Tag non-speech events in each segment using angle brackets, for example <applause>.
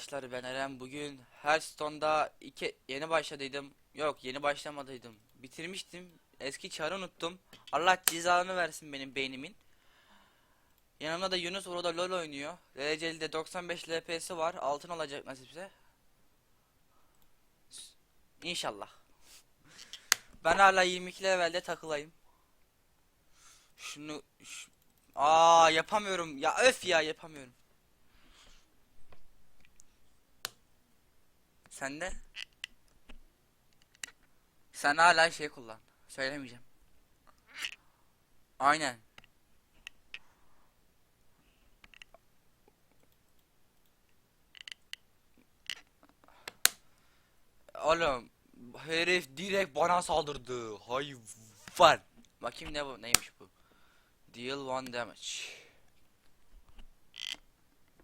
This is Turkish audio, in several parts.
arkadaşlar ben Eren bugün Hearthstone'da iki yeni başladıydım. Yok yeni başlamadıydım. Bitirmiştim. Eski çarı unuttum. Allah cezanı versin benim beynimin. Yanımda da Yunus orada LoL oynuyor. Dereceli de 95 LP'si var. Altın alacak nasipse. İnşallah. Ben hala 22 levelde takılayım. Şunu şu- Aa yapamıyorum. Ya öf ya yapamıyorum. Sen de? Sen hala şey kullan. Söylemeyeceğim. Aynen. Oğlum herif direkt bana saldırdı. Hayvan. Bakayım ne bu neymiş bu. Deal one damage.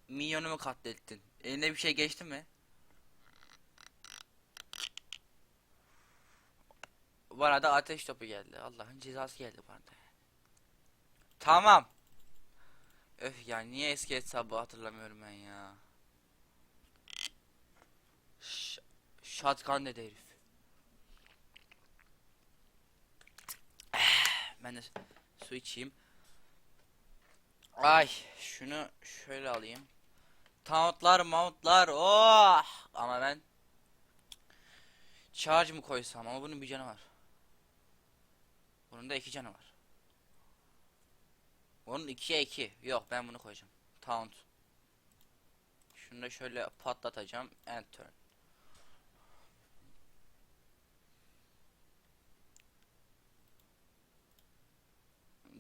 Minyonumu katlettin. Eline bir şey geçti mi? Bana da ateş topu geldi. Allah'ın cezası geldi bana da. Tamam. Öf ya niye eski hesabı hatırlamıyorum ben ya. Ş Shotgun dedi herif. Eh, Ben de su içeyim. Ay şunu şöyle alayım. Tauntlar mountlar oh ama ben Charge mı koysam ama bunun bir canı var. Bunun da iki canı var. Bunun ikiye iki. Yok ben bunu koyacağım. Taunt. Şunu da şöyle patlatacağım. End turn.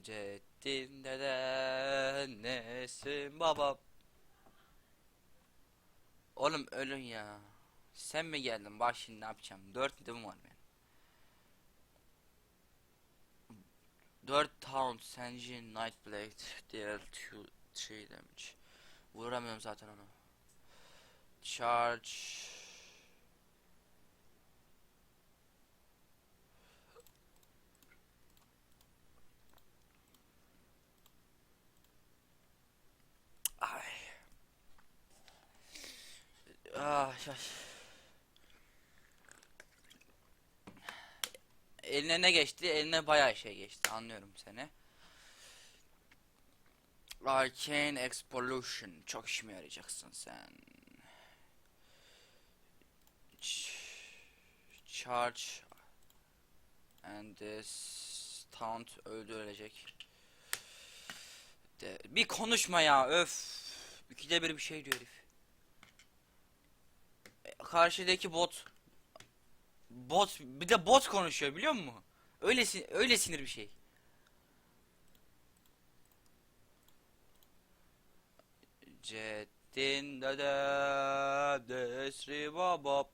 Ceddin deden nesin babam Oğlum ölün ya Sen mi geldin bak şimdi ne yapacağım 4 midim var benim 4 Taunt Senjin Nightblade 2 3 damage Vuramıyorum zaten onu Charge Ay. Ah, ay. Eline ne geçti? Eline bayağı şey geçti. Anlıyorum seni. Arcane Explosion. Çok işime yarayacaksın sen. Ch Charge. And this taunt öldürülecek. De bir konuşma ya öf. İkide bir bir şey diyor herif. E, Karşıdaki bot bot bir de bot konuşuyor biliyor musun? Öyle öyle sinir bir şey. Ceddin dede desri baba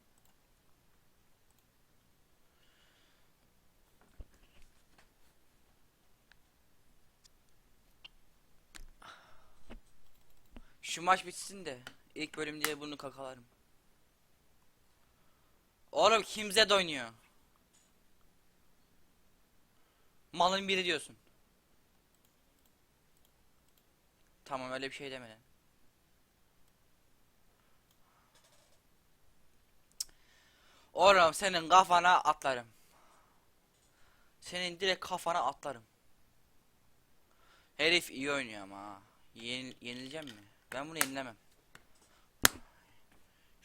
Şu maç bitsin de ilk bölüm diye bunu kakalarım. Oğlum kim Zed oynuyor? Malın biri diyorsun. Tamam öyle bir şey demeden. Oğlum senin kafana atlarım. Senin direkt kafana atlarım. Herif iyi oynuyor ama ha. Yenil yenileceğim mi? Ben bunu yenilemem.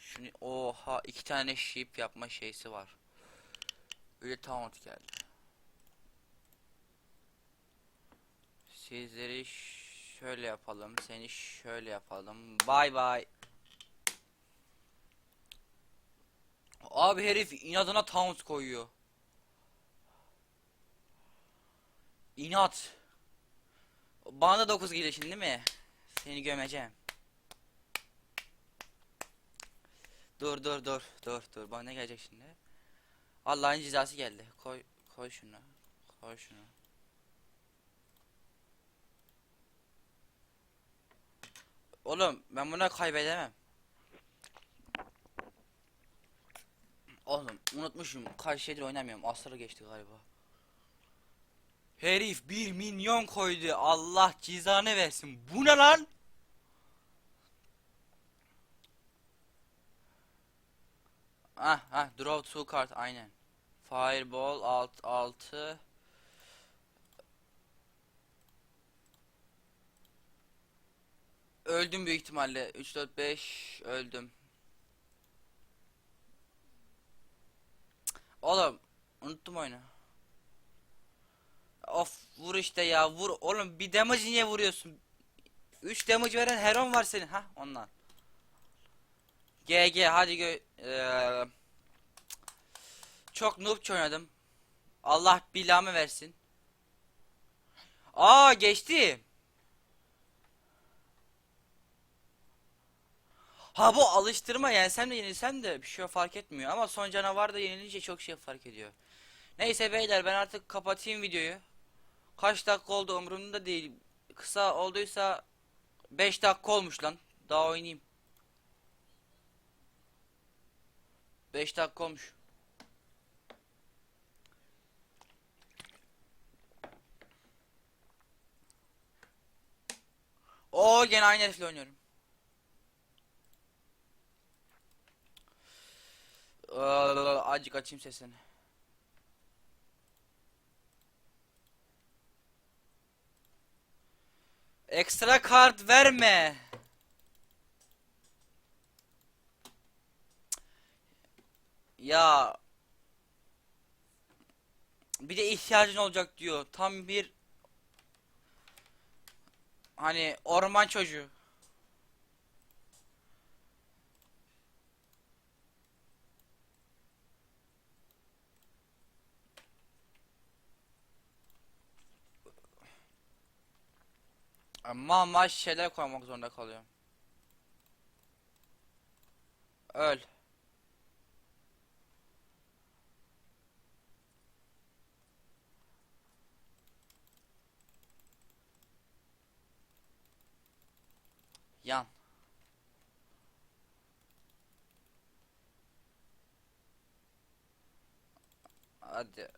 Şunu oha iki tane ship yapma şeysi var. Öyle taunt geldi. Sizleri şöyle yapalım, seni şöyle yapalım. Bay bay. Abi herif inadına taunt koyuyor. İnat. Bana da 9 geliyor şimdi değil mi? Seni gömeceğim. Dur dur dur dur dur. Bana ne gelecek şimdi? Allah'ın cezası geldi. Koy koy şunu. Koy şunu. Oğlum ben buna kaybedemem. Oğlum unutmuşum. Kaç şeydir oynamıyorum. Asırı geçti galiba. Herif bir milyon koydu. Allah cezanı versin. Bu ne lan? Ah ah draw two card aynen. Fireball alt 6 Öldüm büyük ihtimalle. 3 4 5 öldüm. Oğlum unuttum oyunu. Of vur işte ya vur. Oğlum bir damage niye vuruyorsun? 3 damage veren Heron var senin. Ha ondan. GG hadi gö Eee, Çok noobça oynadım. Allah bilamı versin. Aa geçti. Ha bu alıştırma yani sen de yenilsen de bir şey fark etmiyor ama son canavar da yenilince çok şey fark ediyor. Neyse beyler ben artık kapatayım videoyu. Kaç dakika oldu umurumda değil. Kısa olduysa 5 dakika olmuş lan. Daha oynayayım. 5 dakika olmuş. Oo gene aynı herifle oynuyorum. Aa, Azıcık açayım sesini. Ekstra kart verme. Ya bir de ihtiyacın olacak diyor. Tam bir hani orman çocuğu. Ama maş şeyler koymak zorunda kalıyorum. Öl. Hadi.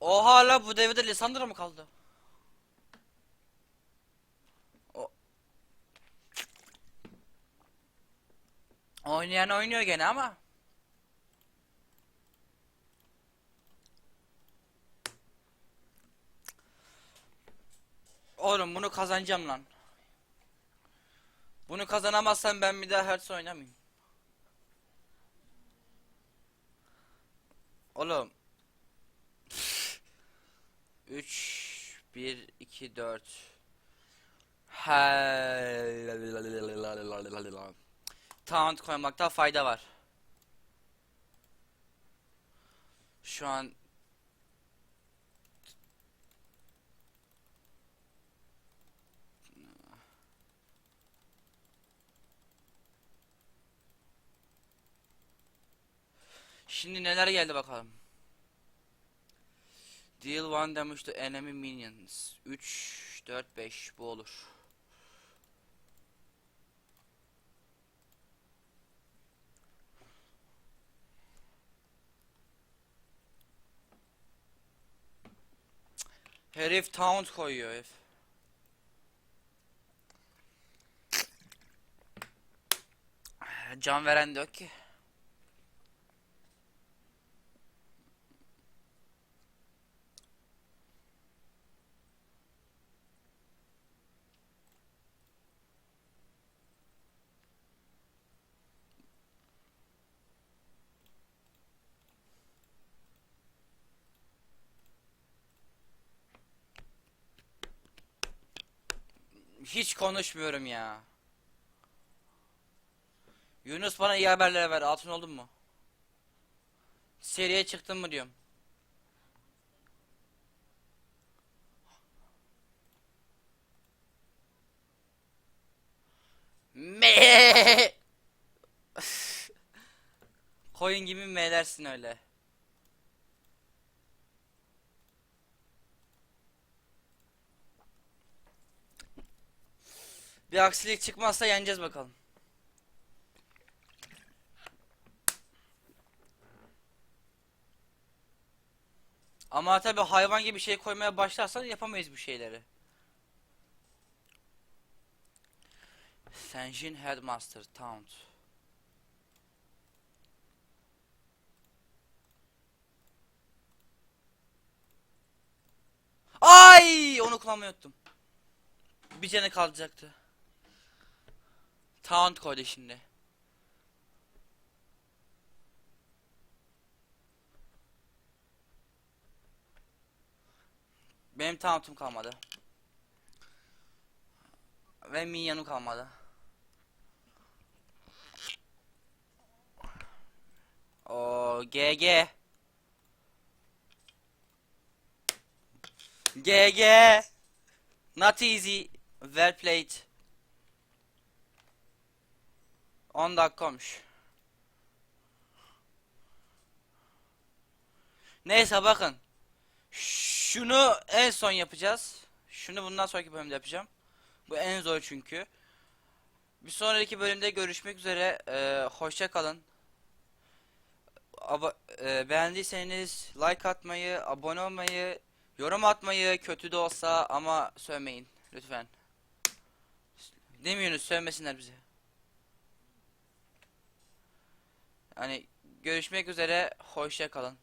Oha la bu devirde Lisandra mı kaldı? O Oynayan oynuyor gene ama. Oğlum bunu kazanacağım lan. Bunu kazanamazsam ben bir daha Hearts oynamayayım. Oğlum 3 1 2 4 Taunt koymakta fayda var. Şu an Şimdi neler geldi bakalım. Deal one damage to enemy minions. 3 4 5 bu olur. Herif taunt koyuyor herif. Can veren de yok ki. Hiç konuşmuyorum ya. Yunus bana iyi haberler ver. Altın oldun mu? Seriye çıktın mı diyorum. Me. <laughs> Koyun gibi melersin öyle. Bir aksilik çıkmazsa yeneceğiz bakalım. Ama tabi hayvan gibi şey koymaya başlarsan yapamayız bu şeyleri. Senjin Headmaster Taunt. Ay onu kullanmayı unuttum. Bir canı kalacaktı. Taunt koydu şimdi. Benim taunt'um kalmadı. Ve minyonum kalmadı. O GG. GG. Not easy. Well played. 10 dakika olmuş. Neyse bakın. Şunu en son yapacağız. Şunu bundan sonraki bölümde yapacağım. Bu en zor çünkü. Bir sonraki bölümde görüşmek üzere. Ee, hoşça kalın. Aba- e, beğendiyseniz like atmayı, abone olmayı, yorum atmayı kötü de olsa ama sövmeyin lütfen. Demiyorsunuz sövmesinler bize. Hani görüşmek üzere hoşça kalın.